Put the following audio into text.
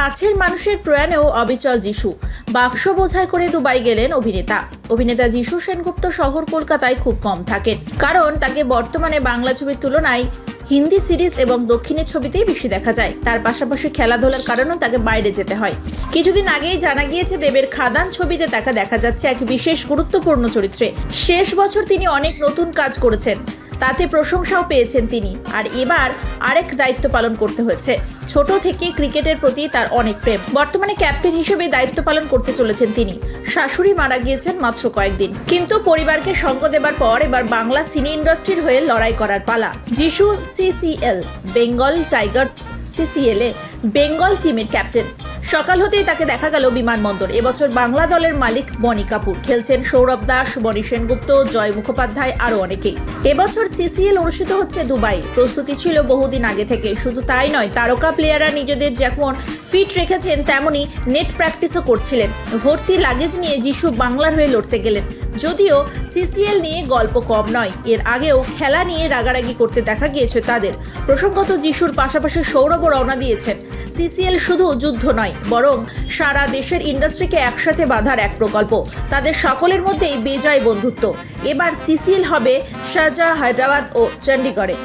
কাছের মানুষের প্রয়াণেও অবিচল যিশু। বাক্স বোঝাই করে দুবাই গেলেন অভিনেতা। অভিনেতা যিশু সেনগুপ্ত শহর কলকাতায় খুব কম থাকেন। কারণ তাকে বর্তমানে বাংলা ছবির তুলনায় হিন্দি সিরিজ এবং দক্ষিণের ছবিতেই বেশি দেখা যায়। তার পাশাপাশি খেলাধুলার কারণেও তাকে বাইরে যেতে হয়। কিছুদিন আগেই জানা গিয়েছে দেবের খাদান ছবিতে তাকে দেখা যাচ্ছে এক বিশেষ গুরুত্বপূর্ণ চরিত্রে। শেষ বছর তিনি অনেক নতুন কাজ করেছেন। তাতে প্রশংসাও পেয়েছেন তিনি। আর এবার আরেক দায়িত্ব পালন করতে হয়েছে। ছোট থেকে ক্রিকেটের প্রতি তার অনেক প্রেম। বর্তমানে ক্যাপ্টেন হিসেবে দায়িত্ব পালন করতে চলেছেন তিনি। শাশুড়ি মারা গিয়েছেন মাত্র কয়েকদিন। কিন্তু পরিবারকে সঙ্গ দেবার পর এবার বাংলা সিনে ইন্ডাস্ট্রির হয়ে লড়াই করার পালা। Jisshu CCL, Bengal Tigers CCL এ বেঙ্গল টিমের ক্যাপ্টেন। সকাল হতেই তাকে দেখা গেল বিমানবন্দর। এবছর বাংলা দলের মালিক বনি কাপুর। খেলছেন সৌরভ দাস, বনি সেনগুপ্ত, জয় মুখোপাধ্যায় আরও অনেকেই। এবছর সিসিএল অনুষ্ঠিত হচ্ছে দুবাই প্রস্তুতি ছিল বহুদিন আগে থেকে। শুধু তাই নয়, তারকা প্লেয়াররা নিজেদের যেমন ফিট রেখেছেন তেমনই নেট প্র্যাকটিসও করছিলেন। ভর্তি লাগেজ নিয়ে যিশু বাংলার হয়ে লড়তে গেলেন। যদিও সিসিএল নিয়ে গল্প কম নয়। এর আগেও খেলা নিয়ে রাগারাগি করতে দেখা গিয়েছে তাদের। প্রসঙ্গত, যিশুর পাশাপাশি সৌরভও রওনা দিয়েছেন। সিসিএল শুধু যুদ্ধ নয়, বরং সারা দেশের ইন্ডাস্ট্রিকে একসাথে বাঁধার এক প্রকল্প। তাদের সকলের মধ্যেই বেজায় বন্ধুত্ব। এবার সিসিএল হবে শারজা হায়দ্রাবাদ ও চণ্ডীগড়ে